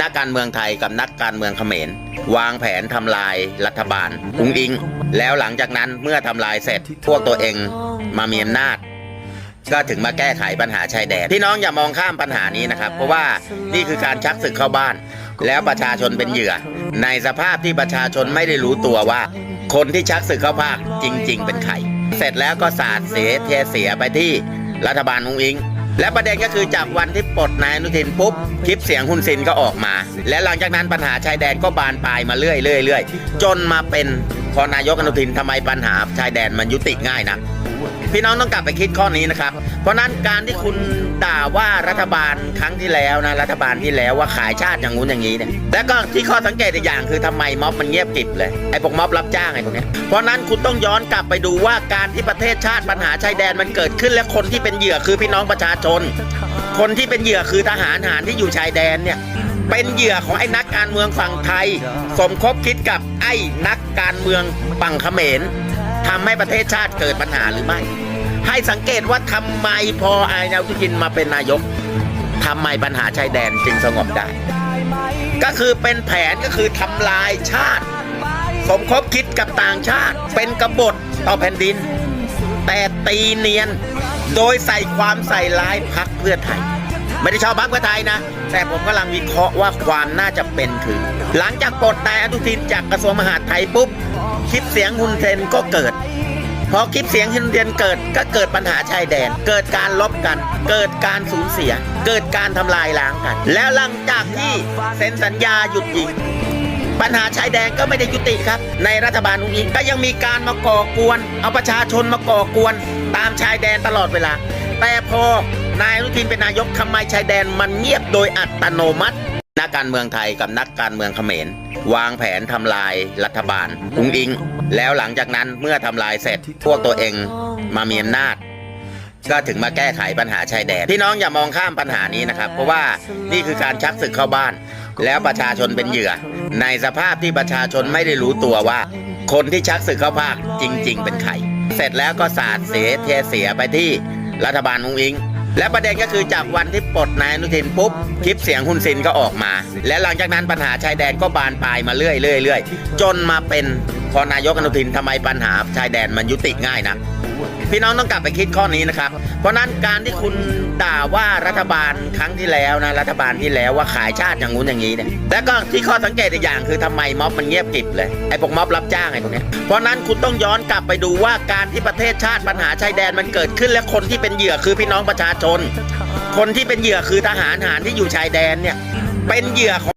นักการเมืองไทยกับนักการเมืองเขมร วางแผนทำลายรัฐบาลอุ้งอิง แล้วหลังจากนั้นเมื่อทำลายเสร็จพวกตัวเองมามีอำนาจก็ถึงมาแก้ไขปัญหาชายแดนพี่น้องอย่ามองข้ามปัญหานี้นะครับ เพราะว่านี่คือการชักศึกเข้าบ้าน แล้วประชาชนเป็นเหยื่อ ในสภาพที่ประชาชนไม่ได้รู้ตัวว่า คนที่ชักศึกเข้าภาคจริง ๆ เป็นใครเสร็จแล้วก็สาดเสียเทเสียไปที่รัฐบาลอุงอิง และประเด็นก็คือจากวันที่ปลดนายอนุทินปุ๊บคลิปเสียงฮุนซินก็ออกมา และหลังจากนั้นปัญหาชายแดนก็บานปลายมาเรื่อยๆจนมาเป็นพอนายกอนุทินทำไมปัญหาชายแดนมันยุติง่ายนะ พี่น้องต้องกลับไปคิดข้อนี้นะครับ เพราะนั้นการที่คุณด่าว่ารัฐบาลครั้งที่แล้วนะรัฐบาลที่แล้วว่าขายชาติอย่างงู้นอย่างนี้เนี่ยแล้วก็ที่ข้อสังเกตอีกอย่างคือทำไมม็อบมันเงียบกริบเลยไอ้พวกม็อบรับจ้างไอ้พวกเนี้ยเพราะนั้นคุณต้องย้อนกลับไปดูว่าการที่ประเทศชาติปัญหาชายแดนมันเกิดขึ้นและคนที่เป็นเหยื่อคือพี่น้องประชาชน คนที่เป็นเหยื่อคือทหารทหารที่อยู่ชายแดนเนี่ยเป็นเหยื่อของไอ้นักการเมืองฝั่งไทย สมคบคิดกับไอ้นักการเมืองฝั่งเขมร ทำให้ประเทศชาติเกิดปัญหาหรือไม่ ให้สังเกตว่าทำไมพอไอ้นายทุกินมาเป็นนายกทำไมปัญหาชายแดนจึงสงบได้ ก็คือเป็นแผนก็คือทำลายชาติ สมคบคิดกับต่างชาติ เป็นกบฏต่อแผ่นดิน แต่ตีเนียนโดยใส่ความใส่ร้ายพักเพื่อไทย ไม่ได้ชอบพักเพื่อไทยนะ แต่ผมกำลังวิเคราะห์ว่าความน่าจะเป็นคือ หลังจากปลดนายอนุทินจากกระทรวงมหาดไทยปุ๊บคลิปเสียงฮุนเซนก็เกิดพอคลิปเสียงฮุนเซนเกิดก็เกิดปัญหาชายแดน เกิดการลบกัน เกิดการสูญเสีย เกิดการทำลายล้างกัน แล้วหลังจากที่เซ็นสัญญาหยุดยิง ปัญหาชายแดนก็ไม่ได้ยุติครับ ในรัฐบาลอุ้งอิงก็ยังมีการมาก่อกวน เอาประชาชนมาก่อกวน ตามชายแดนตลอดเวลา แต่พอนายอนุทินเป็นนายกทำไมชายแดนมันเงียบโดยอัตโนมัติ นักการเมืองไทยกับนักการเมืองเขมร วางแผนทำลายรัฐบาลอุ้งอิง แล้วหลังจากนั้นเมื่อทำลายเสร็จ พวกตัวเองมามีอำนาจก็ถึงมาแก้ไขปัญหาชายแดนพี่น้องอย่ามองข้ามปัญหานี้นะครับ เพราะว่านี่คือการชักศึกเข้าบ้าน แล้วประชาชนเป็นเหยื่อ ในสภาพที่ประชาชนไม่ได้รู้ตัวว่า คนที่ชักศึกเข้าภาคจริง ๆ เป็นใคร เสร็จแล้วก็สาดเสียเทเสียไปที่ รัฐบาลอุ้งอิง และประเด็นก็คือจากวันที่ปลดนายอนุทินปุ๊บ คลิปเสียงฮุนซินก็ออกมา และหลังจากนั้นปัญหาชายแดนก็บานปลายมาเรื่อยๆจนมาเป็นพอนายกอนุทินทำไมปัญหาชายแดนมันยุติง่ายนะ พี่น้องต้องกลับไปคิดข้อนี้นะครับ เพราะนั้นการที่คุณด่าว่ารัฐบาลครั้งที่แล้วนะรัฐบาลที่แล้วว่าขายชาติอย่างงู้นอย่างนี้เนี่ยแล้วก็ที่ข้อสังเกตอีกอย่างคือทำไมม็อบมันเงียบกริบเลยไอ้พวกม็อบรับจ้างไอ้พวกเนี้ยเพราะนั้นคุณต้องย้อนกลับไปดูว่าการที่ประเทศชาติปัญหาชายแดนมันเกิดขึ้นและคนที่เป็นเหยื่อคือพี่น้องประชาชน คนที่เป็นเหยื่อคือทหารทหารที่อยู่ชายแดนเนี่ยเป็นเหยื่อของ